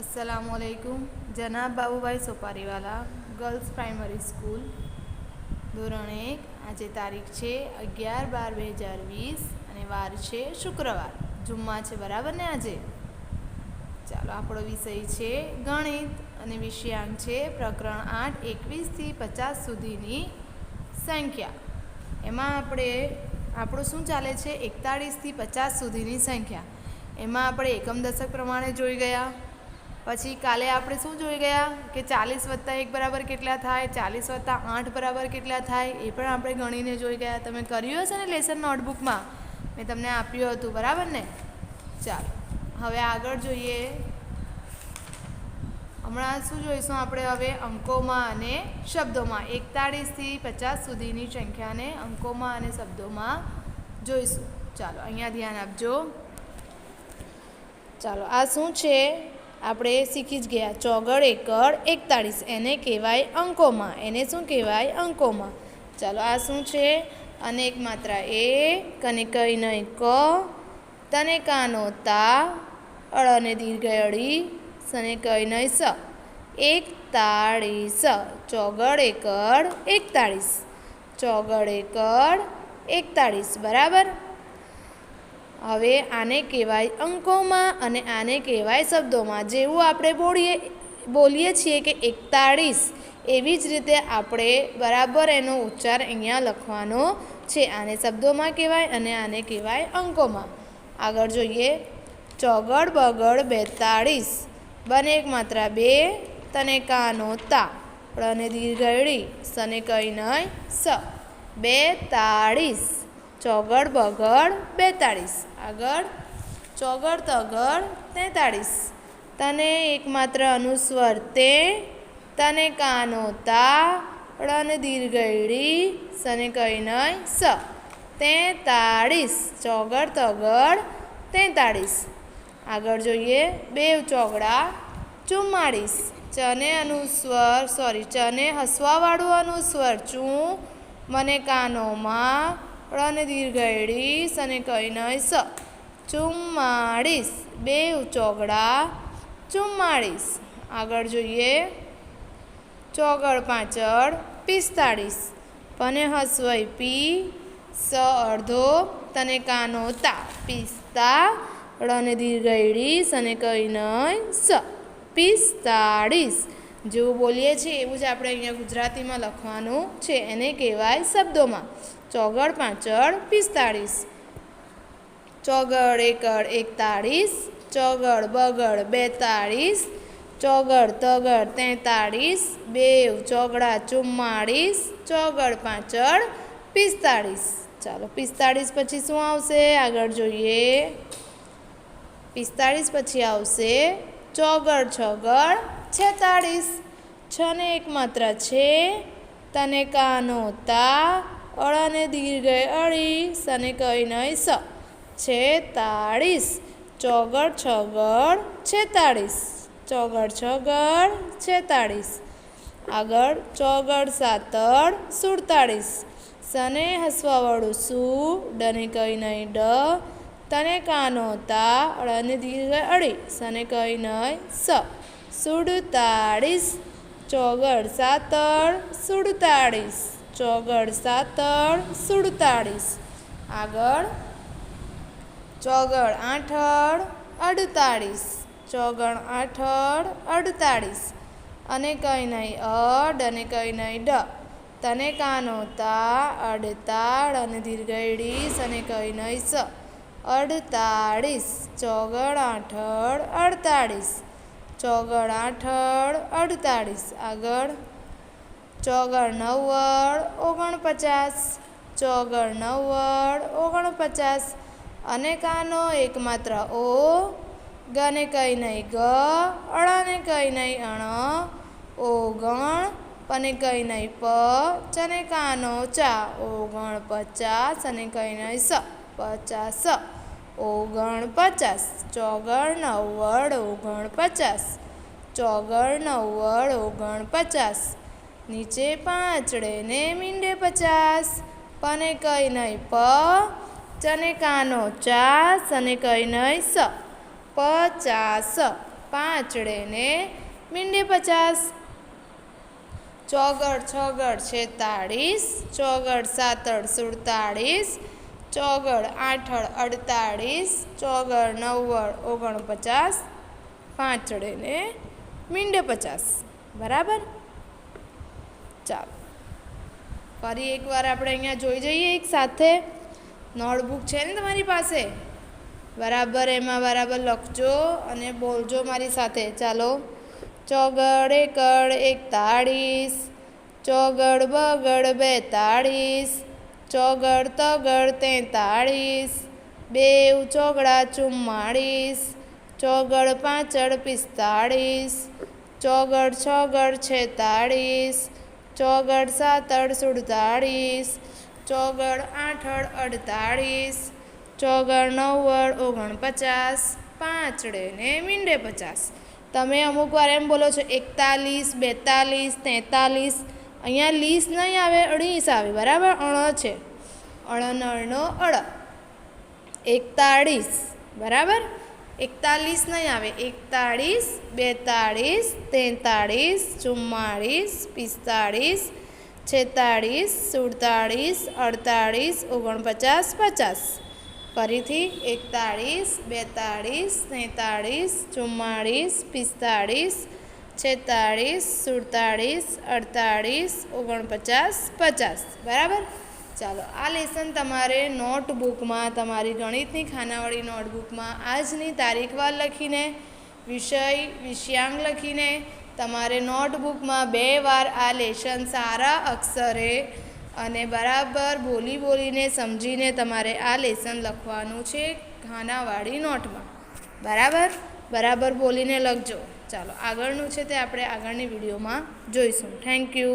અસલામુઅલૈકુમ જનાબ Babubhai Sopariwala girls primary school ધોરણ એક, આજે તારીખ છે અગિયાર બાર બે હજાર વીસ અને વાર છે શુક્રવાર. જુમ્મા છે બરાબર ને આજે? ચાલો, આપણો વિષય છે ગણિત અને વિષયાંક છે પ્રકરણ આઠ એકવીસથી પચાસ સુધીની સંખ્યા. એમાં આપણે, આપણું શું ચાલે છે? એકતાળીસથી પચાસ સુધીની સંખ્યા. એમાં આપણે એકમ દશક પ્રમાણે જોઈ ગયા. પછી કાલે આપણે શું જોઈ ગયા? કે ચાલીસ વત્તા એક બરાબર કેટલા થાય? ચાલીસ વત્તા આઠ બરાબર કેટલા થાય? એ પણ આપણે ગણીને જોઈ ગયા. તમે કર્યું હશે ને લેસન નોટબુકમાં? મેં તમને આપ્યું હતું, બરાબર ને? ચાલો, હવે આગળ જોઈએ. હમણાં શું જોઈશું આપણે હવે? અંકોમાં અને શબ્દોમાં. એકતાળીસથી પચાસ સુધીની સંખ્યાને અંકોમાં અને શબ્દોમાં જોઈશું. ચાલો, અહીંયા ધ્યાન આપજો. ચાલો, આ શું છે? આપણે શીખી જ ગયા. ચોગડ એકડ એકતાળીસ. એને કહેવાય અંકોમાં. એને શું કહેવાય? અંકોમાં. ચાલો, આ શું છે? અનેક માત્રા. એ કને કઈ નહીં ક તને કાનો તા અળ અને દીર્ઘ, અળી. સને કઈ નહીં સ એકતાળીસ. ચોગડ એકડ એકતાળીસ. ચોગડ એકડ એકતાળીસ. બરાબર? હવે આને કહેવાય અંકોમાં અને આને કહેવાય શબ્દોમાં. જેવું આપણે બોલીએ બોલીએ છીએ કે એકતાળીસ, એવી જ રીતે આપણે બરાબર એનો ઉચ્ચાર અહીંયા લખવાનો છે. આને શબ્દોમાં કહેવાય અને આને કહેવાય અંકોમાં. આગળ જોઈએ. ચોગડ બગડ બેતાળીસ, બને એક માત્રા બે, તને કાનો તા અને દીર્ઘડી, સને કઈ નહીં સ. બેતાળીસ. ચોગડ બગડ બેતાળીસ. આગળ ચોગડ તગડ તેતાળીસ. તને એકમાત્ર અનુસ્વર તે, તને કાનો તા ળન દીર્ઘડી સને કઈ નહીં સ. તેતાળીસ. ચોગડ તગડ તેતાળીસ. આગળ જોઈએ બેવ ચોગડા ચુમ્માળીસ. ચને અનુસ્વર, સોરી, ચને હસવાવાળું અનુસ્વર ચું, મને કાનોમાં ળન દીર્ઘડી અને કઈ નહીં સ. ચુમ્માળીસ બે ચોગડા. ચુમ્માળીસ આગળ જોઈએ. ચોગળ પાછળ પિસ્તાળીસ પને હસવઈ પી. સ અડધો. તને કાનો તા. પિસ્તા. ળને દીર્ઘડી અને કઈ નહીં સ. પિસ્તાળીસ જેવું બોલીએ છીએ, એવું જ આપણે અહીંયા ગુજરાતીમાં લખવાનું છે. એને કહેવાય શબ્દોમાં. ચોગડ પાંચડ પિસ્તાળીસ. ચોગડ એકડ એકતાળીસ, ચોગડ બગડ બેતાળીસ, ચોગડ તગડ તેતાળીસ, બેવ ચોગડા ચુમ્માળીસ, ચોગડ પાંચડ પિસ્તાળીસ. ચાલો પિસ્તાળીસ પછી શું આવશે? આગળ જોઈએ. પિસ્તાળીસ પછી આવશે ચોગડ છગડ છેતાળીસ. છને એક માત્ર છે. તને કાનો તા અળને દીર્ઘ અળી સને કઈ નહીં સ, છેતાળીસ. ચોગડ છગડ, છેતાળીસ. ચોગડ છગડ, છેતાળીસ. આગળ ચોગડ સાતડ સુડતાળીસ. સને હસવાવાળું સુ, ડને કઈ નહીં ડ, તને કાનો તા, અળાને દીર્ઘ અળી સને કઈ નહીં સ. સુડતાળીસ. ચોગડ સાતળ, સુડતાળીસ. ચોગડ સાતળ સુડતાળીસ. આગળ ચોગડ આઠળ અડતાળીસ. ચોગણ આઠળ અડતાળીસ. અને કંઈ નહીં અડ અને કંઈ નહીં ડ. તને કાનો તા, અડતાળ અને દીર્ઘડીસ અને કંઈ નહીં સ. અડતાળીસ. ચોગળ આઠળ અડતાળીસ. ચોગળ આઠળ અડતાળીસ. આગળ ચોગડ નવ્વડ ઓગણપચાસ. ચોગણ નવ્વડ ઓગણપચાસ. અને કાનો એકમાત્ર ઓ, ગને કઈ નહીં ગ, અળને કંઈ નહીં અણ, ઓગણ અને કઈ નહીં પ, ચને કાનો ચા. ઓગણ પચાસ અને કઈ નહીં સ, પચાસ. ઓગણ પચાસ ચોગણ નવ્વડ ઓગણ પચાસ ચોગડ નવ્વડ ઓગણ પચાસ નીચે પાંચડે ને મીંડે પચાસ. પને કઈ નહીં પ, ચને કાનો ચાસ અને કઈ નહીં સ. પચાસ. પાંચડે ને મીંડે પચાસ. ચોગડ છગડ છેતાળીસ. ચોગડ સાતડ સુડતાળીસ. ચોગડ આઠડ અડતાળીસ. ચોગડ નવ્વડ ઓગણપચાસ. પાંચડે ને મીંડે પચાસ. બરાબર? ચાલો. ફરી એકવાર આપણે અહીંયા જોઈ જઈએ એક સાથે. નોટબુક છે ને તમારી પાસે? બરાબર, એમાં બરાબર લખજો અને બોલજો મારી સાથે. ચાલો. ચોગડ એકડ એકતાળીસ, ચોગડ બગડ બેતાળીસ, ચોગડ તગડ તેતાળીસ બેવ ચોગડા ચુમ્માળીસ, ચોગડ પાંચડ પિસ્તાળીસ, ચોગડ છગડ છેતાળીસ ચોગડ સાતડ સુડતાળીસ, ચોગડ આઠડ અડતાળીસ, ચોગડ નવ્વડ ઓગણપચાસ, પાંચડે ને મીંડે પચાસ. તમે અમુક વાર એમ બોલો છો, એકતાલીસ, બેતાલીસ, તેતાલીસ. અહીંયા લીસ નહીં આવે, અઢીસ આવે, બરાબર? અણ છે. અણનળનો અળ. એકતાળીસ. બરાબર? એકતાલીસ નહીં આવે, એકતાળીસ, બેતાળીસ, તેતાળીસ, ચુમ્માળીસ, પિસ્તાળીસ, છેતાળીસ, સુડતાળીસ, અડતાળીસ, ઓગણપચાસ, પચાસ. ફરીથી એકતાળીસ, બેતાળીસ, તેતાળીસ, ચુમ્માળીસ, પિસ્તાળીસ, છેતાળીસ, સુડતાળીસ, અડતાળીસ, ઓગણપચાસ, પચાસ. બરાબર? ચાલો, આ લેસન તમારે નોટબુકમાં તમારી ગણિતની ખાનાવાળી નોટબુકમાં આજની તારીખવાર લખીને, વિષય વિષયાંક લખીને, તમારે નોટબુકમાં બે વાર આ લેસન સારા અક્ષરે અને બરાબર બોલી બોલીને સમજીને તમારે આ લેસન લખવાનું છે ખાનાવાળી નોટમાં. બરાબર? બરાબર બોલીને લખજો. ચાલો, આગળનું છે તે આપણે આગળની વિડીયોમાં જોઈશું. Thank you